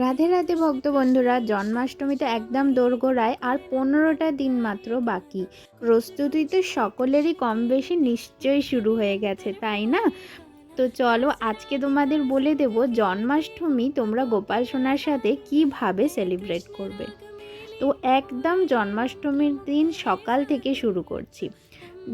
রাধে রাধে ভক্ত বন্ধুরা, জন্মাষ্টমী তো একদম দোরগোড়ায় আর পনেরোটা দিন মাত্র বাকি। প্রস্তুতি তো সকলেরই কম বেশি নিশ্চয়ই শুরু হয়ে গেছে, তাই না? তো চলো আজকে তোমাদের বলে দেব জন্মাষ্টমী তোমরা গোপাল সোনার সাথে কীভাবে সেলিব্রেট করবে। তো একদম জন্মাষ্টমীর দিন সকাল থেকে শুরু করছি।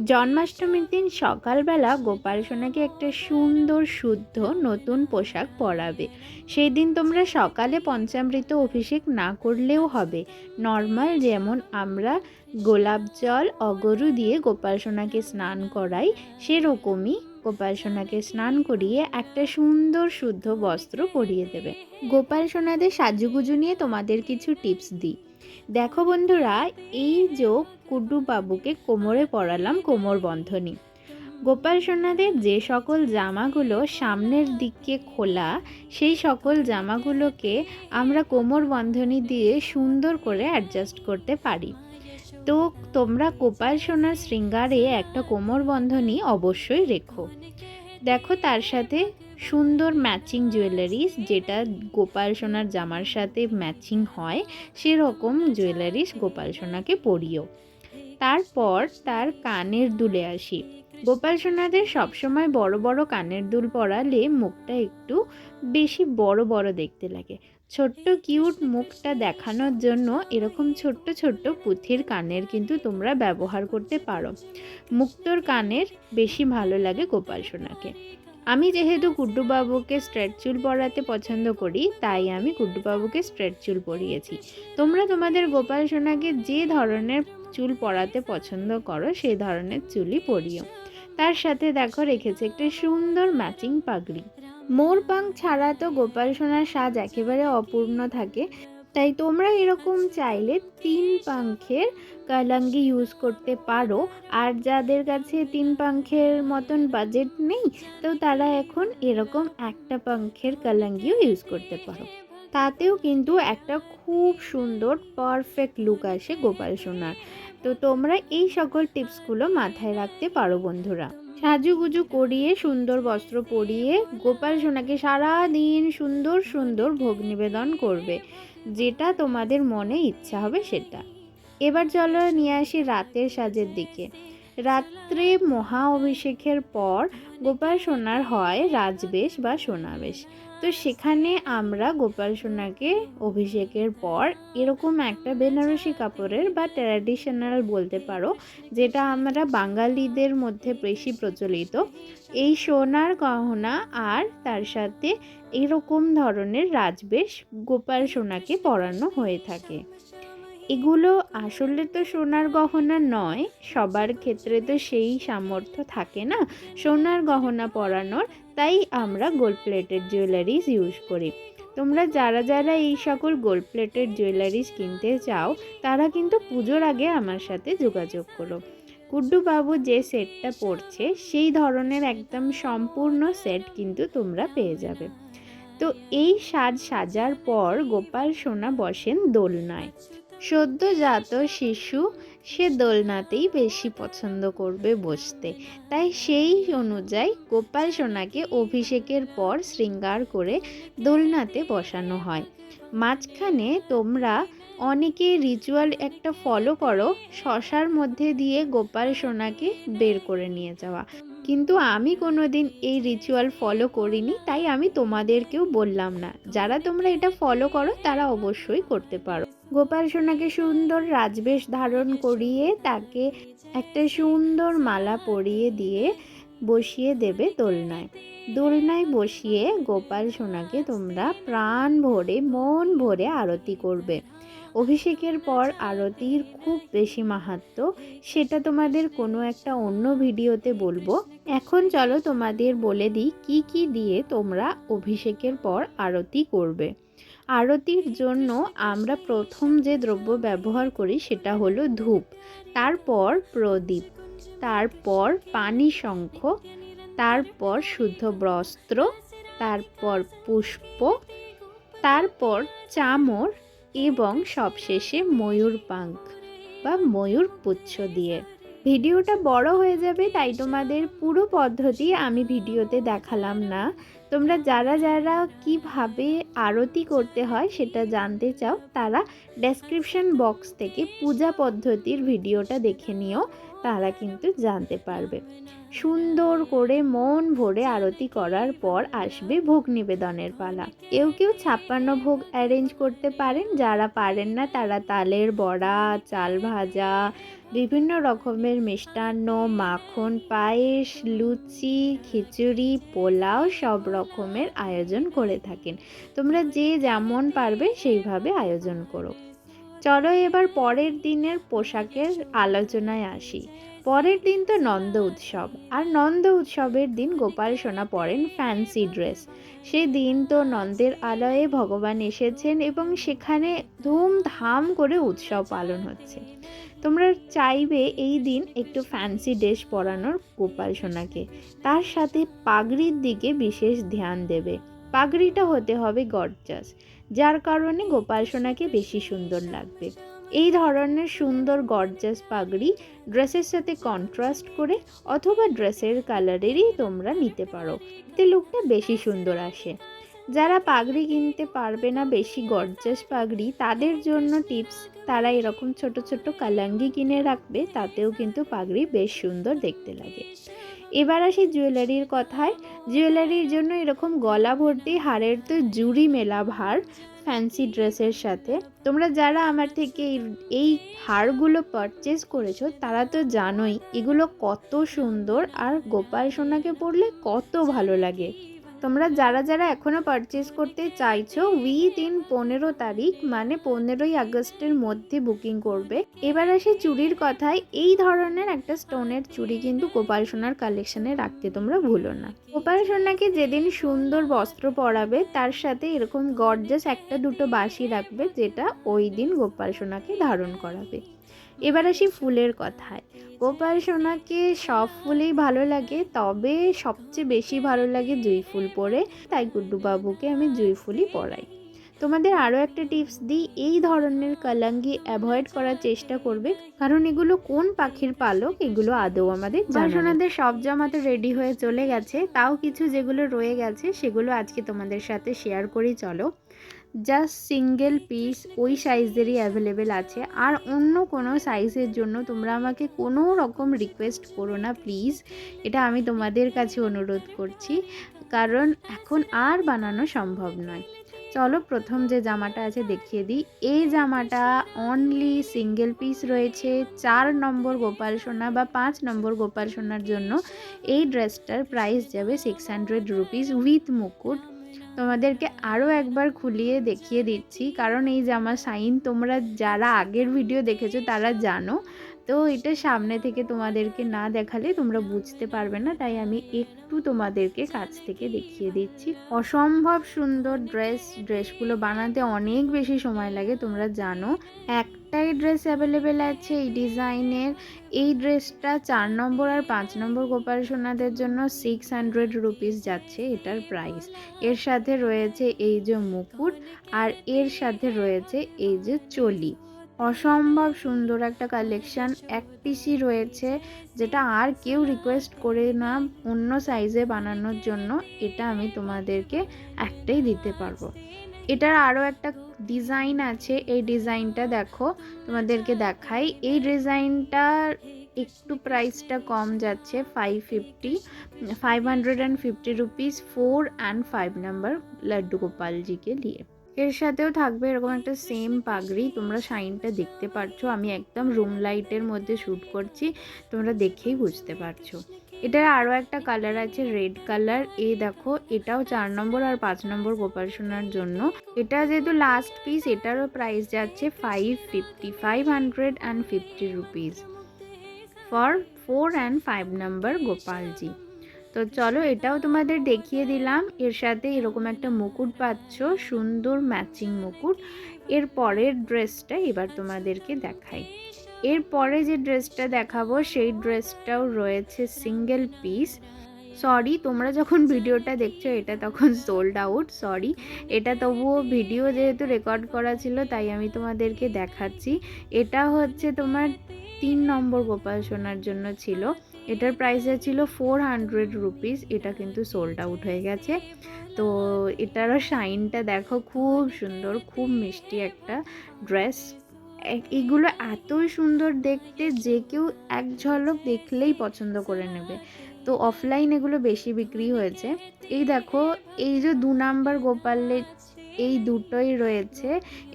জন্মাষ্টমীর দিন সকালবেলা গোপাল সোনাকে একটা সুন্দর শুদ্ধ নতুন পোশাক পরাবে। সেই দিন তোমরা সকালে পঞ্চামৃত অভিষেক না করলেও হবে। নর্মাল যেমন আমরা গোলাপ জল, অগরু দিয়ে গোপাল সোনাকে স্নান করাই, সেরকমই গোপাল সোনাকে স্নান করিয়ে একটা সুন্দর শুদ্ধ বস্ত্র পরিয়ে দেবে। গোপাল সোনাদের সাজুগুজু নিয়ে তোমাদের কিছু টিপস দিই। দেখো বন্ধুরা, এই যে কুড্ডু বাবুকে কোমরে পরালাম কোমর বন্ধনী। গোপাল সোনাদের যে সকল জামাগুলো সামনের দিকে খোলা, সেই সকল জামাগুলোকে আমরা কোমর বন্ধনী দিয়ে সুন্দর করে অ্যাডজাস্ট করতে পারি। তো তোমরা গোপাল সোনার শৃঙ্গারে একটা কোমর বন্ধনী অবশ্যই রেখো। দেখো তার সাথে সুন্দর ম্যাচিং জুয়েলারিস যেটা গোপাল সোনার জামার সাথে ম্যাচিং হয়, সেরকম জুয়েলারিস গোপাল সোনাকে পরিও। তারপর তার কানের দুলে আসি। গোপাল সোনাদের সবসময় বড় বড় কানের দুল পরালে মুখটা একটু বেশি বড় বড় দেখতে লাগে। ছোট্ট কিউট মুখটা দেখানোর জন্য এরকম ছোট্ট ছোট্ট পুঁথির কানের কিন্তু তোমরা ব্যবহার করতে পারো। মুক্তোর কানের বেশি ভালো লাগে গোপাল সোনাকে। আমি যেহেতু গুড্ডুবাবুকে স্ট্রেট চুল পরাতে পছন্দ করি, তাই আমি গুড্ডুবাবুকে স্ট্রেট চুল পরিয়েছি। তোমরা তোমাদের গোপাল সোনাকে যে ধরনের চুল পরাতে পছন্দ করো, সেই ধরনের চুলই পরিও। তার সাথে দেখো রেখেছে একটা সুন্দর ম্যাচিং পাগড়ি। মোর পাং ছাড়া তো গোপাল সোনার সাজ একেবারে অপূর্ণ থাকে। তাই তোমরা এরকম চাইলে তিন পাংখের কালাঙ্গি ইউজ করতে পারো। আর যাদের কাছে তিন পাংখের মতন বাজেট নেই, তো তারা এখন এরকম একটা পাংখের কালাঙ্গিও ইউজ করতে পারো। তাতেও কিন্তু একটা খুব সুন্দর পারফেক্ট লুক আসে গোপাল সোনার। তো তোমরা এই সকল টিপসগুলো মাথায় রাখতে পারো বন্ধুরা। সাজুগুজু করিয়ে, সুন্দর বস্ত্র পরিয়ে গোপাল সোনাকে সারাদিন সুন্দর সুন্দর ভোগ নিবেদন করবে। যেটা তোমাদের মনে ইচ্ছা হবে সেটা। এবার চলো নিয়ে আসি রাতের সাজের দিকে। রাত্রে মহা অভিষেকের পর গোপাল সোনার হয় রাজবেশ বা সোনাবেশ। তো সেখানে আমরা গোপাল সোনাকে অভিষেকের পর এরকম একটা বেনারসি কাপড়ের বা ট্র্যাডিশনাল বলতে পারো, যেটা আমরা বাঙালিদের মধ্যে বেশি প্রচলিত। এই সোনার গহনা আর তার সাথে এরকম ধরনের রাজবেশ গোপাল সোনাকে পরানো হয়ে থাকে। এগুলো আসলে তো সোনার গহনা নয়, সবার ক্ষেত্রে তো সেই সামর্থ্য থাকে না। সোনার গহনা পরানোর তাই আমরা গোল্ড প্লেটেড জুয়েলারিস ইউজ করি। তোমরা যারা যারা এই সকল গোল্ড প্লেটেড জুয়েলারিস কিনতে চাও, তারা কিন্তু পুজোর আগে আমার সাথে যোগাযোগ করো। কুড্ডু বাবু যে সেটটা পড়ছে সেই ধরনের একদম সম্পূর্ণ সেট কিন্তু তোমরা পেয়ে যাবে। তো এই সাজ সাজার পর গোপাল সোনা বসেন দোলনায়। সদ্যজাত শিশু সে দোলনাতেই বেশি পছন্দ করবে বসতে। তাই সেই অনুযায়ী গোপাল সোনাকে অভিষেকের পর শৃঙ্গার করে দোলনাতে বসানো হয়। মাঝখানে তোমরা অনেকে রিচুয়াল একটা ফলো করো, শশার মধ্যে দিয়ে গোপাল সোনাকে বের করে নিয়ে যাওয়া। কিন্তু আমি কোনো দিন এই রিচুয়াল ফলো করিনি, তাই আমি তোমাদেরকেও বললাম না। যারা তোমরা এটা ফলো করো, তারা অবশ্যই করতে পারো। গোপাল সোনাকে সুন্দর রাজবেশ ধারণ করিয়ে তাকে একটা সুন্দর মালা পরিয়ে দিয়ে বসিয়ে দেবে দোলনায়। দোলনায় বসিয়ে গোপাল সোনাকে তোমরা প্রাণ ভরে, মন ভরে আরতি করবে। অভিষেকের পর আরতির খুব বেশি মাহাত্ম, সেটা তোমাদের কোনো একটা অন্য ভিডিওতে বলব। এখন চলো তোমাদের বলে দিই কি কি দিয়ে তোমরা অভিষেকের পর আরতি করবে। আরতির জন্য আমরা প্রথম যে দ্রব্য ব্যবহার করি সেটা হলো ধূপ, তারপর প্রদীপ, তারপর পানি শঙ্খ, তারপর শুদ্ধ বস্ত্র, তারপর পুষ্প, তারপর চামর এবং সবশেষে ময়ূর পাঙ্ক বা ময়ূর পুচ্ছ দিয়ে। ভিডিওটা বড় হয়ে যাবে, তাই তোমাদের পুরো পদ্ধতি আমি ভিডিওতে দেখালাম না। তোমরা যারা যারা কীভাবে আরতি করতে হয় সেটা জানতে চাও, তারা ডেসক্রিপশন বক্স থেকে পূজা পদ্ধতির ভিডিওটা দেখে নিও, তারা কিন্তু জানতে পারবে। সুন্দর করে মন ভরে আরতি করার পর আসবে ভোগ নিবেদনের পালা। কেউ কেউ ছাপ্পান্ন ভোগ অ্যারেঞ্জ করতে পারেন, যারা পারেন না তারা তালের বড়া, চাল ভাজা, বিভিন্ন রকমের মিষ্টান্ন, মাখন, পায়েস, লুচি, খিচুড়ি, পোলাও সব রকমের আয়োজন করে থাকেন। তোমরা যে যেমন পারবে সেইভাবে আয়োজন করো। চলো এবার পরের দিনের পোশাকের আলোচনায় আসি। পরের দিন তো নন্দ উৎসব, আর নন্দ উৎসবের দিন গোপাল সোনা পরেন ফ্যান্সি ড্রেস। সেই দিন তো নন্দের আলয়ে ভগবান এসেছেন এবং সেখানে ধুমধাম করে উৎসব পালন হচ্ছে। তোমরা চাইবে এই দিন একটু ফ্যান্সি ড্রেস পরানোর গোপাল সোনাকে। তার সাথে পাগড়ির দিকে বিশেষ ধ্যান দেবে। পাগড়িটা হতে হবে গর্জাস। যার কারণে গোপাল সোনাকে বেশি সুন্দর লাগবে। এই ধরনের সুন্দর গর্জাস পাগড়ি ড্রেসের সাথে কন্ট্রাস্ট করে অথবা ড্রেসের কালারেরই তোমরা নিতে পারো। এতে লুকটা বেশি সুন্দর আসে। যারা পাগড়ি কিনতে পারবে না বেশি গর্জাস পাগড়ি, তাদের জন্য টিপস তারা এরকম ছোট ছোট কালাঙ্গি কিনে রাখবে, তাতেও কিন্তু পাগড়ি বেশ সুন্দর দেখতে লাগে। এবার আসি জুয়েলারির কথায়। জুয়েলারির জন্য এরকম গলা ভর্তি হারের তো জুড়ি মেলা ভার ফ্যান্সি ড্রেসের সাথে। তোমরা যারা আমার থেকে এই- হারগুলো পারচেস করেছ, তারা তো জানোই, এগুলো কত সুন্দর আর গোপাল সোনাকে পরলে কত ভালো লাগে। তোমরা যারা যারা এখনও পারচেস করতে চাইছো উইথ ইন পনেরো তারিখ মানে পনেরোই আগস্টের মধ্যে বুকিং করবে। এবার আসে চুড়ির কথায়। এই ধরনের একটা স্টোনের চুড়ি কিন্তু গোপাল সোনার কালেকশনে রাখতে তোমরা ভুলো না। গোপাল সোনাকে যেদিন সুন্দর বস্ত্র পরাবে, তার সাথে এরকম গর্জাস একটা দুটো বাসি রাখবে, যেটা ওই দিন গোপাল সোনাকে ধারণ করাবে। এবার আসি ফুলের কথায়। গোপাল সোনাকে সব ফুলেই ভালো লাগে তবে সবচেয়ে বেশি ভালো লাগে জুঁই ফুল পরে তাই গুড্ডুবাবুকে আমি জুঁই ফুলই পরাই। তোমাদের আরও একটা টিপস দিই এই ধরনের কালাঙ্গি অ্যাভয়েড করার চেষ্টা করবে কারণ এগুলো কোন পাখির পালক এগুলো আদৌ আমাদের সোনাদের সব জামাতে রেডি হয়ে চলে গেছে তাও কিছু যেগুলো রয়ে গেছে সেগুলো আজকে তোমাদের সাথে শেয়ার করি চলো। জাস্ট সিঙ্গেল পিস ওই সাইজেরই অ্যাভেলেবেল আছে। আর অন্য কোনো সাইজের জন্য তোমরা আমাকে কোনো রকম রিকোয়েস্ট করো না প্লিজ এটা আমি তোমাদের কাছে অনুরোধ করছি। কারণ এখন আর বানানো সম্ভব নয়। চলো প্রথম যে জামাটা আছে দেখিয়ে দিই। এই জামাটা অনলি সিঙ্গেল পিস রয়েছে। চার নম্বর গোপাল সোনা বা পাঁচ নম্বর গোপাল সোনার জন্য এই ড্রেসটার প্রাইস যাবে সিক্স হান্ড্রেড রুপিস উইথ মুকুট। তোমাদেরকে আরও একবার খুলিয়ে দেখিয়ে দিচ্ছি। কারণ এই জামা সাইন, তোমরা যারা আগের ভিডিও দেখেছ তারা জানো। তো এটা সামনে থেকে তোমাদেরকে না দেখালে তোমরা বুঝতে পারবে না, তাই আমি একটু তোমাদেরকে কাছ থেকে দেখিয়ে দিচ্ছি। অসম্ভব সুন্দর ড্রেস ড্রেসগুলো বানাতে অনেক বেশি সময় লাগে, তোমরা জানো। একটাই ড্রেস অ্যাভেলেবেল আছে এই ডিজাইনের। এই ড্রেসটা চার নম্বর আর পাঁচ নম্বর গোপাল সোনাদের জন্য সিক্স হান্ড্রেড রুপিস যাচ্ছে এটার প্রাইস এর সাথে রয়েছে এই যে মুকুট আর এর সাথে রয়েছে এই যে চলি। অসম্ভব সুন্দর একটা কালেকশান এক পিসি রয়েছে, যেটা আর কেউ রিকোয়েস্ট করে না অন্য সাইজে বানানোর জন্য। এটা আমি তোমাদেরকে একটাই দিতে পারব। এটার আরও একটা ডিজাইন আছে, এই ডিজাইনটা দেখো, তোমাদেরকে দেখাই। এই ডিজাইনটার একটু প্রাইসটা কম যাচ্ছে five fifty five hundred and fifty rupees four and five number Laddu গোপালজিকে নিয়ে। এর সাথেও থাকবে এরকম একটা সেম পাগড়ি, তোমরা শাইনটা দেখতে পারছ। আমি একদম রুম লাইটের মধ্যে শ্যুট করছি, তোমরা দেখেই বুঝতে পারছ। এটার আরও একটা কালার আছে রেড কালার এ দেখো, এটাও চার নম্বর আর পাঁচ নম্বর গোপাল সোনার জন্য। এটা যেহেতু লাস্ট পিস এটারও প্রাইস যাচ্ছে five fifty five hundred and fifty rupees for four and five number Gopalji. তো চলো এটাও তোমাদের দেখিয়ে দিলাম। এর সাথে এরকম একটা মুকুট পাচ্ছ, সুন্দর ম্যাচিং মুকুট। এর পরের ড্রেসটা এবার তোমাদেরকে দেখাই। এর পরে যে ড্রেসটা দেখাবো, সেই ড্রেসটাও রয়েছে সিঙ্গেল পিস সরি তোমরা যখন ভিডিওটা দেখছ, এটা তখন সোল্ড আউট সরি এটা তবুও ভিডিও যেহেতু রেকর্ড করা ছিল, তাই আমি তোমাদেরকে দেখাচ্ছি। এটা হচ্ছে তোমার তিন নম্বর গোপাল সোনার জন্য ছিল। এটার প্রাইস ছিল ফোর হান্ড্রেড রুপিস এটা কিন্তু সোল্ড আউট হয়ে গেছে। তো এটারও শাইনটা দেখো, খুব সুন্দর, খুব মিষ্টি একটা ড্রেস এগুলো এতই সুন্দর দেখতে যে কেউ এক ঝলক দেখলেই পছন্দ করে নেবে। তো অফলাইন এগুলো বেশি বিক্রি হয়েছে। এই দেখো, এই যে দু নাম্বার গোপালের এই দুটোই রয়েছে।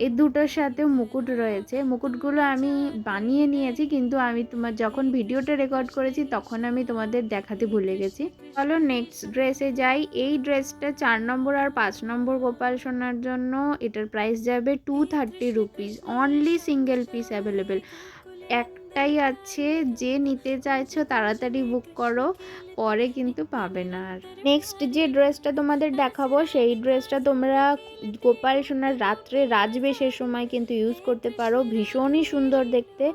এই দুটোর সাথে মুকুট রয়েছে। মুকুটগুলো আমি বানিয়ে নিয়েছি, কিন্তু আমি তোমার যখন ভিডিওটা রেকর্ড করেছি, তখন আমি তোমাদের দেখাতে ভুলে গেছি। চলো নেক্সট ড্রেসে যাই। এই ড্রেসটা চার নম্বর আর পাঁচ নম্বর গোপাল সোনার জন্য এটার প্রাইস যাবে two thirty rupees only single piece available একটাই আছে, যে নিতে চাইছো তাড়াতাড়ি বুক করো, পরে কিন্তু পাবে না আর। নেক্সট যে ড্রেসটা তোমাদের দেখাবো, সেই ড্রেসটা তোমরা গোপাল সোনার রাত্রে রাজবেশের সময় কিন্তু ইউজ করতে পারো। ভীষণই সুন্দর দেখতে,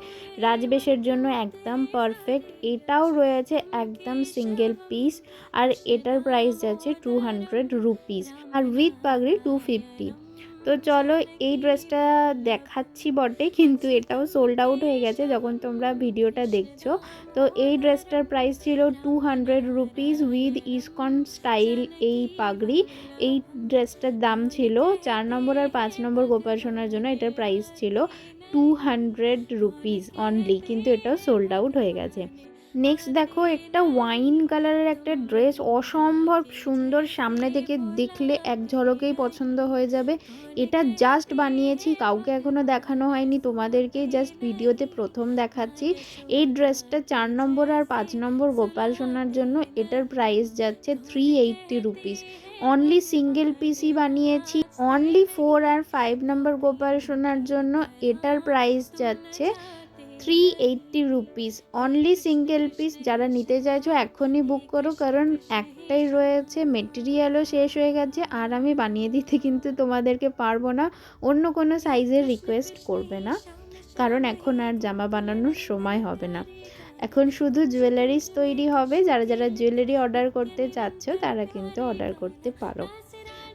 রাজবেশের জন্য একদম পারফেক্ট এটাও রয়েছে একদম সিঙ্গেল পিস আর এটার প্রাইস যাচ্ছে টু হান্ড্রেড রুপিস আর উইথ পাগড়ি টু ফিফটি তো চলো এই ড্রেসটা দেখাচ্ছি বটে, কিন্তু এটাও সোল্ড আউট হয়ে গেছে যখন তোমরা ভিডিওটা দেখছ। তো এই ড্রেসটার প্রাইস ছিল two hundred rupees with ISKCON style এই পাগড়ি। এই ড্রেসটার দাম ছিল চার নম্বর আর পাঁচ নম্বর গোপাল সোনার জন্য এটার প্রাইস ছিল টু হান্ড্রেড রুপিস অনলি কিন্তু এটাও সোল্ড আউট হয়ে গেছে। নেক্সট দেখো, একটা ওয়াইন কালারের একটা ড্রেস অসম্ভব সুন্দর সামনে থেকে দেখলে এক ঝলকেই পছন্দ হয়ে যাবে। এটা জাস্ট বানিয়েছি, কাউকে এখনও দেখানো হয়নি, তোমাদেরকেই জাস্ট ভিডিওতে প্রথম দেখাচ্ছি। এই ড্রেসটা চার নম্বর আর পাঁচ নম্বর গোপাল সোনার জন্য, এটার প্রাইস যাচ্ছে three eighty rupees only single পিসই বানিয়েছি অনলি ফোর আর ফাইভ নম্বর গোপাল সোনার জন্য, এটার প্রাইস যাচ্ছে three eighty rupees only single piece যারা নিতে চাইছো এখনই বুক করো, কারণ একটাই রয়েছে মেটেরিয়ালও শেষ হয়ে গেছে, আর আমি বানিয়ে দিতে কিন্তু তোমাদেরকে পারব না, অন্য কোনো সাইজের রিকোয়েস্ট করবে না, কারণ এখন আর জামা বানানোর সময় হবে না। এখন শুধু জুয়েলারিস তৈরি হবে, যারা যারা জুয়েলারি অর্ডার করতে চাচ্ছ, তারা কিন্তু অর্ডার করতে পারো।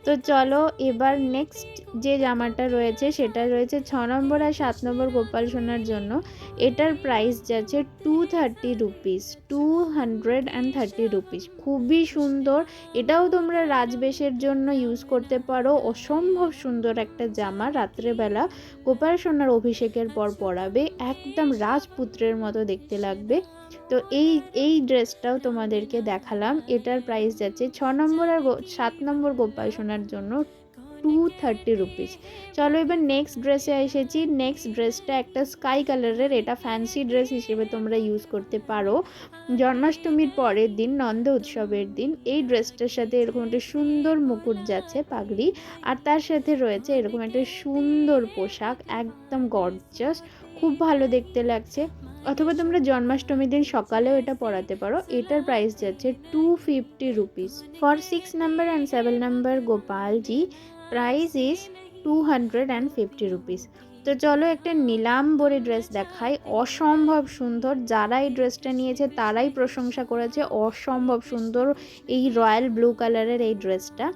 তো চলো এবার নেক্সট যে জামাটা রয়েছে, সেটা রয়েছে ছ নম্বর আর সাত নম্বর গোপাল সোনার জন্য। এটার প্রাইস যাচ্ছে two thirty rupees two hundred and thirty rupees খুবই সুন্দর। এটাও তোমরা রাজবেশের জন্য ইউজ করতে পারো। অসম্ভব সুন্দর একটা জামা রাত্রেবেলা গোপাল সোনার অভিষেকের পর পরাবে। একদম রাজপুত্রের মতো দেখতে লাগবে। তো এই এই ড্রেসটাও তোমাদেরকে দেখালাম। এটার প্রাইস যাচ্ছে ছ নম্বর আর সাত নম্বর গোপাল সোনার জন্য টু থার্টি রুপিস চলো এবার নেক্সট ড্রেসে এসেছি। নেক্সট ড্রেসটা একটা স্কাই কালারের এটা ফ্যান্সি ড্রেস হিসেবে তোমরা ইউজ করতে পারো। জন্মাষ্টমীর পরের দিন, নন্দ উৎসবের দিন, এই ড্রেসটার সাথে এরকম একটা সুন্দর মুকুট যাচ্ছে পাগড়ি। আর তার সাথে রয়েছে এরকম একটা সুন্দর পোশাক, একদম গর্জাস খুব ভালো দেখতে লাগছে। অথবা তোমরা জন্মাষ্টমীর দিন সকালেও এটা পড়াতে পারো। এটার প্রাইস যাচ্ছে two fifty rupees for six number and seven number Gopalji price is two hundred and fifty rupees তো চলো একটা নীলাম্বরী ড্রেস দেখাই। অসম্ভব সুন্দর। যারা এই ড্রেসটা নিয়েছে, তারাই প্রশংসা করেছে। অসম্ভব সুন্দর এই রয়্যাল ব্লু কালারের এই ড্রেসটা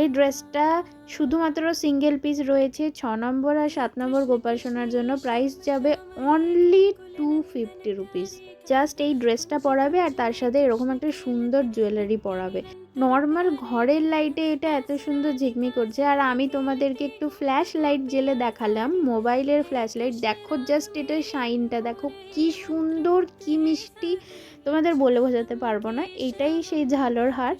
এই ড্রেসটা শুধুমাত্র সিঙ্গেল পিস রয়েছে, ছ নম্বর আর সাত নম্বর গোপাল সোনার জন্য। প্রাইস যাবে only two fifty rupees just এই ড্রেসটা পরাবে আর তার সাথে এরকম একটা সুন্দর জুয়েলারি পরাবে। নর্মাল ঘরের লাইটে এটা এত সুন্দর ঝিকমি করছে। আর আমি তোমাদেরকে একটু ফ্ল্যাশ লাইট জেলে দেখালাম। মোবাইলের ফ্ল্যাশ লাইট দেখো জাস্ট এটার শাইনটা দেখো কি সুন্দর, কি মিষ্টি। তোমাদের বলে বোঝাতে পারব না। এটাই সেই ঝালর হার।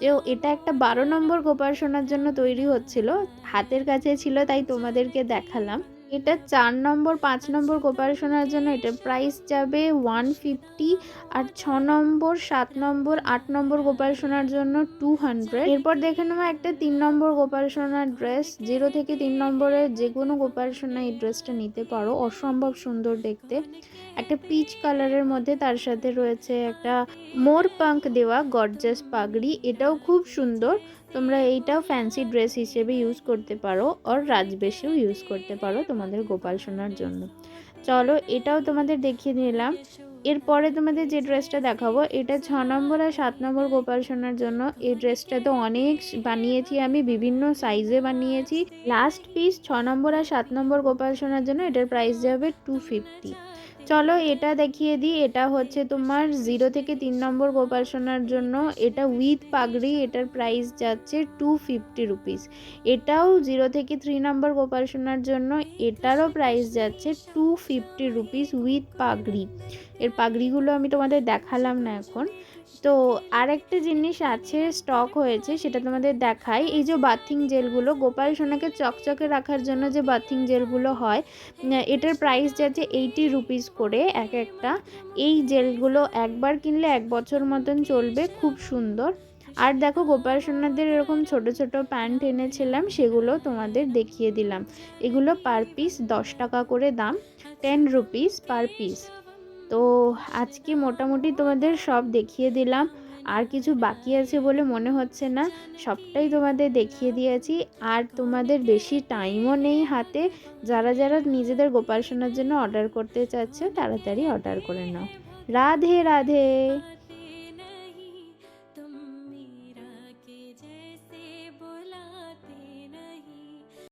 তো এটা একটা বারো নম্বর গোপাল সোনার জন্য তৈরি হচ্ছিল। হাতের কাছে ছিল, তাই তোমাদেরকে দেখালাম। এটা চার নম্বর, পাঁচ নম্বর গোপাল সোনার জন্য এটার প্রাইস যাবে ওয়ান ফিফটি আর ছ নম্বর, সাত নম্বর, আট নম্বর গোপাল সোনার জন্য টু হান্ড্রেড এরপর দেখে নেব একটা তিন নম্বর গোপাল সোনার ড্রেস জিরো থেকে তিন নম্বরের যে কোনো সোনা এই ড্রেসটা নিতে পারো। অসম্ভব সুন্দর দেখতে। একটা পিচ কালারের মধ্যে তার সাথে রয়েছে একটা মোর পাঙ্ক দেওয়া গর্জাস পাগড়ি। এটাও খুব সুন্দর। তোমরা এইটাও ফ্যান্সি ড্রেস হিসেবে ইউজ করতে পারো আর রাজবেশেও ইউজ করতে পারো তোমাদের গোপাল সোনার জন্য। চলো এটাও তোমাদের দেখিয়ে নিলাম। এরপরে তোমাদের যে ড্রেসটা দেখাবো, এটা ছ নম্বর আর সাত নম্বর গোপাল সোনার জন্য। এই ড্রেসটা তো অনেক বানিয়েছি আমি, বিভিন্ন সাইজে বানিয়েছি। লাস্ট পিস ছ নম্বর আর সাত নম্বর গোপাল সোনার জন্য, এটার প্রাইস যাবে টু ফিফটি চলো এটা দেখিয়ে দিই, এটা হচ্ছে তোমার জিরো থেকে তিন নম্বর গোপাল সোনার জন্য। এটা উইথ পাগড়ি, এটার প্রাইস যাচ্ছে টু ফিফটি রুপিস এটাও জিরো থেকে থ্রি নম্বর গোপাল সোনার জন্য, এটারও প্রাইস যাচ্ছে টু ফিফটি রুপিস উইথ পাগড়ি। এর পাগড়িগুলো আমি তোমাদের দেখালাম না এখন। তো আরেকটা জিনিস আছে স্টক হয়েছে, সেটা তোমাদের দেখাই। এই যে বাথিং জেলগুলো গোপাল সোনাকে চকচকে রাখার জন্য যে বাথিং জেলগুলো হয় এটার প্রাইস যাচ্ছে এইটি রুপিস করে এক একটা। এই জেলগুলো একবার কিনলে এক বছর মতন চলবে, খুব সুন্দর। আর দেখো, গোপাল সোনাদের এরকম ছোট ছোট প্যান্ট এনেছিলাম, সেগুলো তোমাদের দেখিয়ে দিলাম। এগুলো পার পিস দশ টাকা করে দাম টেন রুপিস পার পিস তো আজকে মোটামুটি তোমাদের সব দেখিয়ে দিলাম। আর কিছু বাকি আছে বলে মনে হচ্ছে না। সবটাই তোমাদের দেখিয়ে দিয়েছি। আর তোমাদের বেশি টাইমও নেই হাতে। যারা যারা নিজেদের গোপাল সোনার জন্য অর্ডার করতে চাচ্ছে, তাড়াতাড়ি অর্ডার করে নাও। রাধে রাধে।